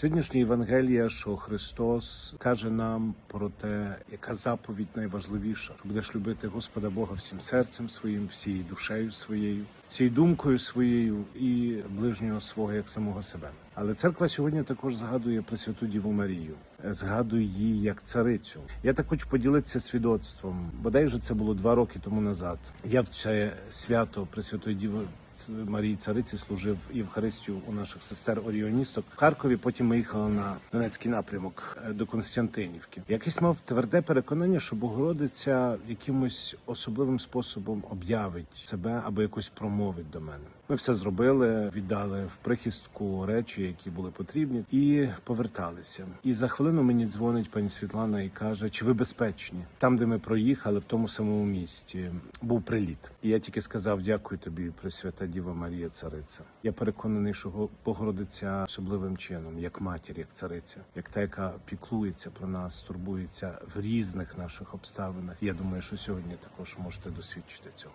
Сьогоднішня Євангелія, що Христос каже нам про те, яка заповідь найважливіша, що будеш любити Господа Бога всім серцем своїм, всією душею своєю, всією думкою своєю і ближнього свого як самого себе. Але церква сьогодні також згадує Пресвяту Діву Марію, згадує її як царицю. Я так хочу поділитися свідоцтвом. Бодай вже це було два роки тому назад. Я в це свято Пресвятої Діви Ц- Марії Цариці служив Євхаристію у наших сестер Оріоністок в Харкові. Потім ми їхали на Донецький напрямок е, до Константинівки. Якийсь мав тверде переконання, що Богородиця якимось особливим способом об'явить себе або якось промовить до мене. Ми все зробили, віддали в прихистку речі, які були потрібні, і поверталися. І за хвилину мені дзвонить пані Світлана і каже: чи ви безпечні? Там, де ми проїхали, в тому самому місті, був приліт. І я тільки сказав: дякую тобі, Пресвята Діва Марія, цариця. Я переконаний, що погородиться особливим чином, як матір, як цариця, як та, яка піклується про нас, турбується в різних наших обставинах. Я думаю, що сьогодні також можете досвідчити цього.